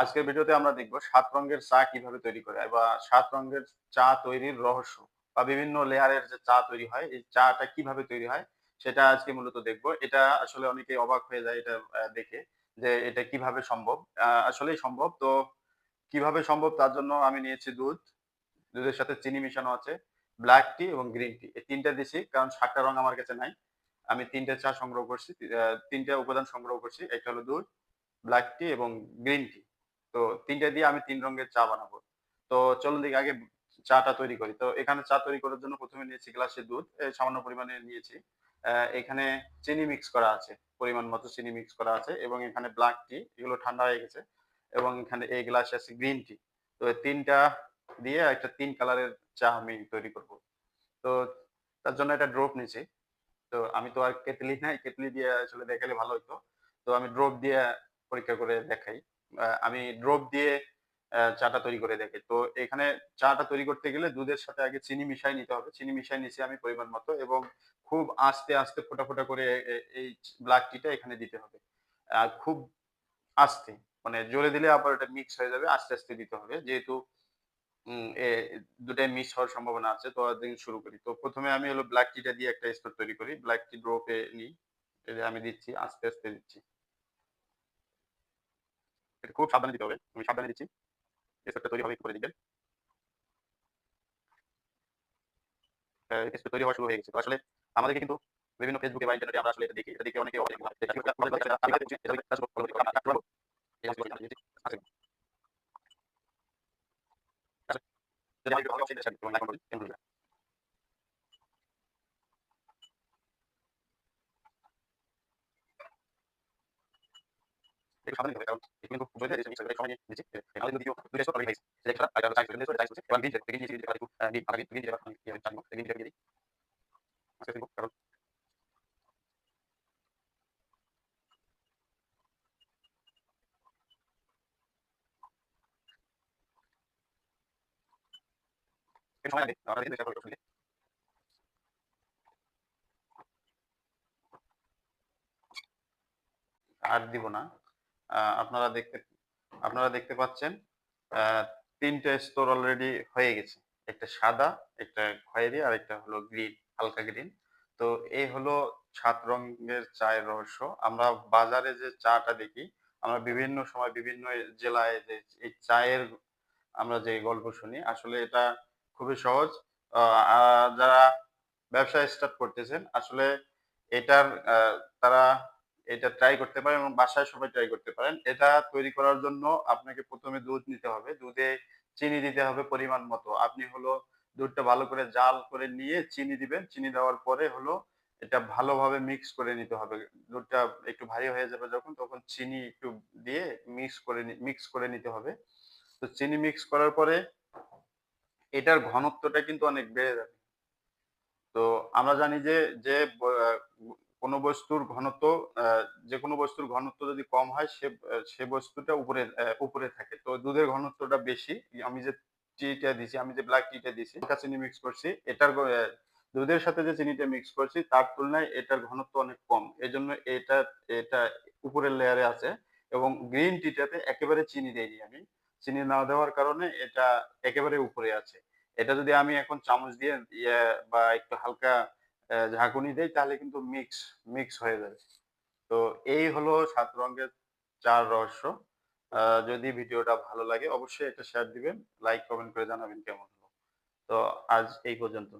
আজকের ভিডিওতে আমরা দেখব সাত রঙের চা কীভাবে তৈরি করে বা সাত রঙের চা তৈরির রহস্য বা বিভিন্ন লেয়ারের যে চা তৈরি হয়, এই চাটা কীভাবে তৈরি হয় সেটা আজকে মূলত দেখব। এটা আসলে অনেকে অবাক হয়ে যায় এটা দেখে যে এটা কীভাবে সম্ভব। আসলেই সম্ভব। তো কীভাবে সম্ভব তার জন্য আমি নিয়েছি দুধ, দুধের সাথে চিনি মিশানো আছে, ব্ল্যাক টি এবং গ্রিন টি। এই তিনটা দিছি, কারণ সাতটা রং আমার কাছে নাই। আমি তিনটে চা সংগ্রহ করছি তিনটে উপাদান সংগ্রহ করছি। একটা হলো দুধ ব্ল্যাক টি এবং গ্রিন টি তো তিনটে দিয়ে আমি তিন রঙের চা বানাবো। তো চলুন দিকে আগে চাটা তৈরি করি। তো এখানে চা তৈরি করার জন্য প্রথমে নিয়েছি গ্লাসে দুধ সামান্য পরিমাণে নিয়েছি। এখানে চিনি মিক্স করা আছে, পরিমাণ মতো চিনি মিক্স করা আছে এবং এখানে ব্ল্যাক টি এগুলো ঠান্ডা হয়ে গেছে এবং এখানে এই গ্লাসে আছে গ্রিন টি তো তিনটা দিয়ে একটা তিন কালারের চা আমি তৈরি করব। তো তার জন্য একটা ড্রপ নিয়েছি। তো আমি তো আর কেটলি নাই, কেটলি দিয়ে আসলে দেখালে ভালো হতো তো আমি ড্রপ দিয়ে পরীক্ষা করে দেখাই। আমি ড্রপ দিয়ে চাটা তৈরি করে দেখাই। তো এখানে চাটা তৈরি করতে গেলে দুধের সাথে আগে চিনি মিশাই নিতে হবে। চিনি মিশাই নিছি আমি পরিমাণ মতো এবং খুব আস্তে আস্তে ফোটা ফোটা করে এই ব্ল্যাক টিটা এখানে দিতে হবে। আর খুব আস্তে মানে জোরে দিলে আবার এটা মিক্স হয়ে যাবে, আস্তে আস্তে দিতে হবে। যেহেতু দুটাই মিস হওয়ার সম্ভাবনা আছে, তো দিন শুরু করি। তো প্রথমে আমি হলো ব্ল্যাক টিটা দিয়ে একটা স্তর তৈরি করি। ব্ল্যাক টি ড্রপে নিই। আমি দিচ্ছি, আস্তে আস্তে দিচ্ছি। এটা খুব সাবধানে দিতে হবে আমি সাবধানে দিচ্ছি স্তরটা তৈরি হবে একটু করে দিবেন স্তর তৈরি হওয়া শুরু হয়ে গেছে তো আসলে আমাদেরকে কিন্তু বিভিন্ন ফেসবুকে বা ইন্টারনেটে আমরা আসলে এটা দেখি এটা দেখে অনেকে অনেক ভাবে দেখি। আমি দিচ্ছি, এটা দিচ্ছি, এটা follow করি। আচ্ছা, এই হচ্ছে আমি দিচ্ছি। আচ্ছা। আচ্ছা, যদি আমি একটু ভালো অবশ্যই এটা share করব, like করব, এমন করব। একটু আর দিব, না। আপনারা দেখতে আপনারা দেখতে পাচ্ছেন তিনটে স্তর অলরেডি হয়ে গেছে। একটা সাদা, একটা খয়েরি, আর একটা হলো গ্রিন হালকা গ্রিন তো এই হলো সাত রঙের চায়ের রহস্য। আমরা বাজারে যে চাটা দেখি, আমরা বিভিন্ন সময় বিভিন্ন জেলায় যে, এই চায়ের আমরা যে গল্প শুনি, আসলে এটা খুবই সহজ। যারা ব্যবসা স্টার্ট করতেছেন, আসলে এটার তারা এটা ট্রাই করতে পারেন এবং বাসায় সবাই ট্রাই করতে পারেন। এটা তৈরি করার জন্য আপনাকে প্রথমে দুধ নিতে হবে। দুধে চিনি দিতে হবে পরিমাণ মতো। আপনি হলো দুধটা ভালো করে জাল করে নিয়ে চিনি দিবেন। চিনি দেওয়ার পরে হলো এটা ভালোভাবে মিক্স করে নিতে হবে। দুধটা একটু ভারী হয়ে যাবে যখন, তখন চিনি একটু দিয়ে মিক্স করে মিক্স করে নিতে হবে। তো চিনি মিক্স করার পরে এটার ঘনত্বটা কিন্তু অনেক বেড়ে যাবে। তো আমরা জানি যে যে কোনো বস্তুর ঘনত্ব যে কোনো বস্তুর ঘনত্ব যদি কম হয়, সে সে বস্তুটা উপরে উপরে থাকে। তো দুধের ঘনত্বটা বেশি। আমি যে টিটা দিছি, আমি যে ব্ল্যাক টিটা দিছি চিনি মিক্স করছি। এটার দুধের সাথে যে চিনিটা মিক্স করছি, তার তুলনায় এটার ঘনত্ব অনেক কম। এজন্য এটা এটা উপরের লেয়ারে আছে এবং গ্রিন টিটাতে একেবারে চিনি দেইনি আমি। চিনি না দেওয়ার কারণে এটা একেবারে উপরে আছে। এটা যদি আমি এখন চামচ দিয়ে ইয়ে বা একটু হালকা ঝাঁকুনি দেয় তাহলে কিন্তু মিক্স মিক্স হয়ে যাবে। তো এই হলো সাত রঙের চার রহস্য। যদি ভিডিওটা ভালো লাগে, অবশ্যই একটা শেয়ার দিবেন লাইক কমেন্ট করে জানাবেন কেমন হলো। তো আজ এই পর্যন্ত।